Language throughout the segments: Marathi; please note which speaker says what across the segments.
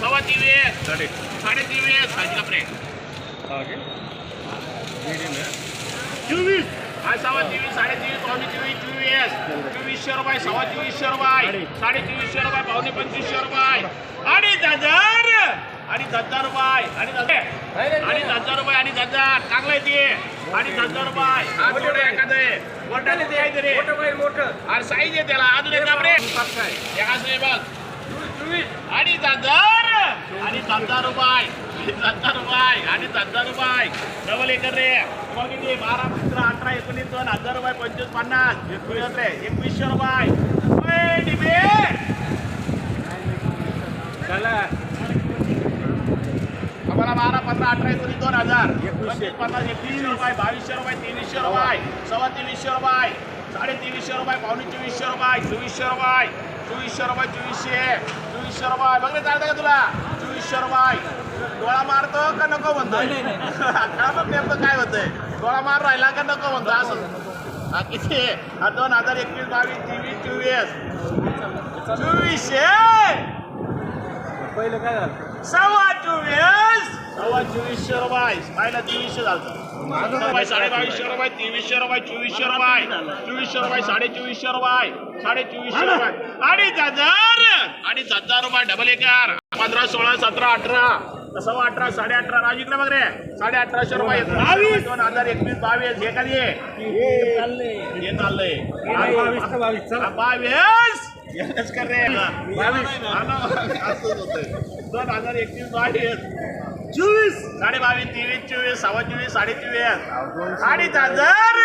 Speaker 1: सव्वा तेवीस साडे. तेवीस खायची कपडे.
Speaker 2: चोवीस.
Speaker 1: हा सव्वा तेवीस साडे तेवीस पावणे तेवीस चोवीस. चोवीसशे रुपये सव्वा चोवीसशे रुपये. साडे. चोवीसशे रुपये पावणे पंचवीसशे रुपये. अडीच हजार अडीच हजार रुपये अडीच हजार अडीच हजार रुपये अडीच हजार चांगलं आहे ते. अडीच हजार रुपये हा थोडं एखादं मोठाले ते आहे तरी अरे साईज आहे त्याला. अजून एक कापडे एकाच बघ अडीच हजार अडीच हजार रुपये हजार रुपये अडीच हजार रुपये डबल एकर रे. तुम्हाला किती बारा पंधरा अठरा एकोणीस दोन हजार रुपये पंचवीस पन्नास. एकवीस रे. एकवीसशे रुपये. आम्हाला बारा पंधरा अठरा एकोणीस दोन हजार. पंचवीस पन्नास एकवीसशे रुपये बावीसशे रुपये तेवीसशे रुपये सव्वा तेवीसशे रुपये साडे तेवीसशे रुपये पावणे चोवीसशे रुपये चोवीसशे रुपये चोवीसशे रुपये चोवीसशे. चोवीसशे रुपये बघ चालतं का तुला? चोवीसशे रुपये डोळा मारतो का नको म्हणतोय? काय मग नेमकं काय होतंय? डोळा मार राहिला का नको म्हणतो असं. किती? दोन हजार एकवीस बावीस तेवीस चोवीस. चोवीसशे
Speaker 2: पहिलं काय झालं?
Speaker 1: सव्वा चोवीस! सव्वा चोवीसशे रुपये पाहिला तेवीसशे झालं. रुपये साडे बावीसशे रुपये तेवीसशे रुपये चोवीसशे रुपये चोवीसशे रुपये साडे चोवीसशे रुपये साडे चोवीसशे रुपये अडीच हजार अडीच हजार रुपये डबल एकर. पंधरा सोळा सतरा अठरा. सव्वा अठरा साडे अठरा. राजू इकडे बघ रे. साडे अठराशे रुपये बावीस. दोन हजार एकवीस बावीस. हे कधी?
Speaker 2: हे चाललंय.
Speaker 1: हे
Speaker 2: बावीस बावीस?
Speaker 1: हा, बावीस. कर रे? हा होतंय. दोन हजार एकवीस बावीस.
Speaker 2: चोवीस.
Speaker 1: साडे बावीस तेवीस चोवीस सव्वा चोवीस साडे चोवीस. अडीच हजार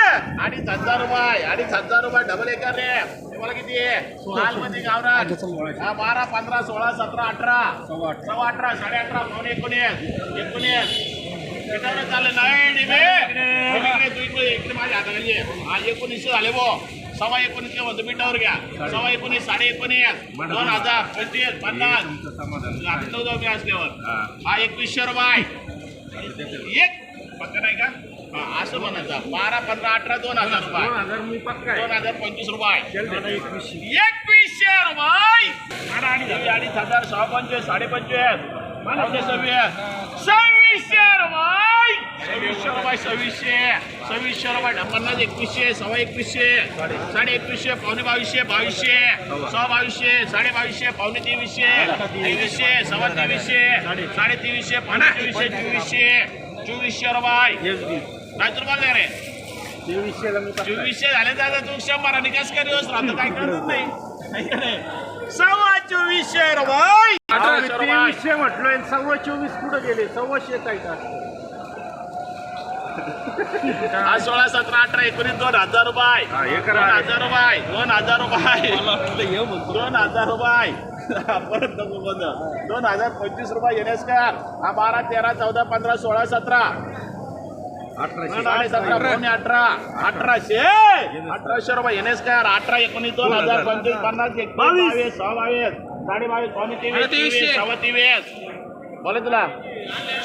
Speaker 1: अडीच हजार रुपये. अडीच हजार रुपये डबल एकर रे. तुम्हाला किती आहे? मालमध्ये गावरान. हा बारा पंधरा सोळा सतरा अठरा.
Speaker 2: सव्वा अठरा.
Speaker 1: साडे अठरा पावणे एकोणीस. एकोणीस. त्याच्यावर चाललं. नाही इकडे माझ्या हाताखाली. हा एकोणीसशे झाले बो. सव्वा एकोणीस म्हणतो मिठावर घ्या सव्वा एकोणीस साडे एकोणीस. दोन हजार पंचवीस पन्नास. जाऊ मी असल्यावर. हा. एकवीसशे रुपये. एक. पक्का नाही का? हा, असं म्हणायचं. बारा पंधरा अठरा दोन हजार रुपये.
Speaker 2: हजार मी पक्का
Speaker 1: दोन हजार पंचवीस रुपये.
Speaker 2: एकवीसशे
Speaker 1: रुपये. आणि अडीच हजार सहा पंचवीस साडे पंचवीस. सव्वीस. सव्वीसशे रुपये. सव्वीसशे रुपये सव्वीसशे सव्वीसशे रुपये पन्नास एकवीसशे सव्वा एकवीसशे साडे एकवीसशे पावणे बावीसशे बावीसशे सव्वा बावीसशे साडे बावीसशे पावणे तेवीसशे तेवीसशे सव्वा तेवीसशे साडे तेवीसशे पावणे तेवीसशे चोवीसशे चोवीसशे रुपये. काय तुला रे. चोवीसशे झाले तर तू शंभर आणि कस काय दिवस राहतो काय करत नाही? सव्वा चोवीसशे रुपये.
Speaker 2: तेवीसशे म्हटलोय सव्वा चोवीस कुठं गेले सव्वाशे काय का
Speaker 1: हा सोळा सतरा अठरा एकोणीस दोन हजार रुपये. दोन. हजार रुपये. दोन हजार रुपये. दोन हजार रुपये. परत नको बंद दोन हजार पंचवीस रुपये येण्यास कर. हा बारा तेरा चौदा पंधरा सोळा सतरा. अठरा. अठराशे. अठराशे रुपये एस कर. अठरा एकोणीस दोन हजार पंचवीस पन्नास एक बावीस. सहा बावीस साडे बावीस तेवीस तेवीस सव्वा तेवीस. बोला तुला.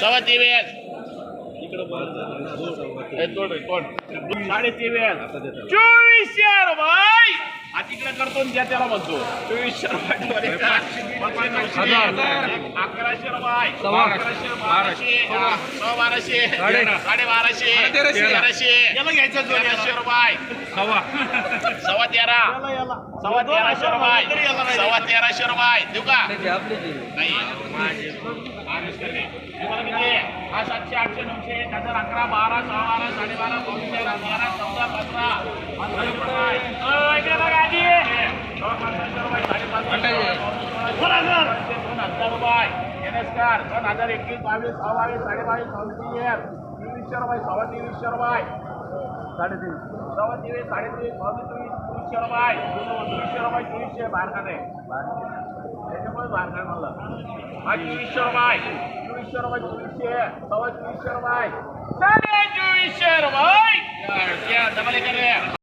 Speaker 1: सव्वा तेवीस. चोवीसशे रुपये हा तिकडे करतो द्या त्याला म्हणतो. चोवीसशे रुपये. अकराशे रुपये अकराशे बाराशे. हा, सव्वा. बाराशे साडे. बाराशे तेराशे. याला घ्यायचं तेराशे रुपये
Speaker 2: सव्वा.
Speaker 1: सव्वा तेरा. सव्वा तेराशे रुपये सव्वा तेराशे रुपये देऊ का? नाही तुम्हाला हा सातशे आठशे नऊशे एक हजार अकरा बारा सहा बारा साडेबारा पावणे चौदा पंधरा दोन हजार दोन हजार एकवीस बावीस सहा बावीस साडेबावीस चौतीस तेवीसशे रुपये सव्वा तेवीसशे रुपये साडेतीन सव्वा तेवीस साडेतीस पावणे चोवीस चोवीसशे रुपये चोवीसशे रुपये चोवीसशे बाहेर काढे त्याच्यामुळे बाहेर काढ म्हणलं. हा चोवीसशे रुपये चोवीसशे रुपये चोवीसशे सव्वा चोवीसशे रुपये साडे चोवीसशे रुपये डबल एक रे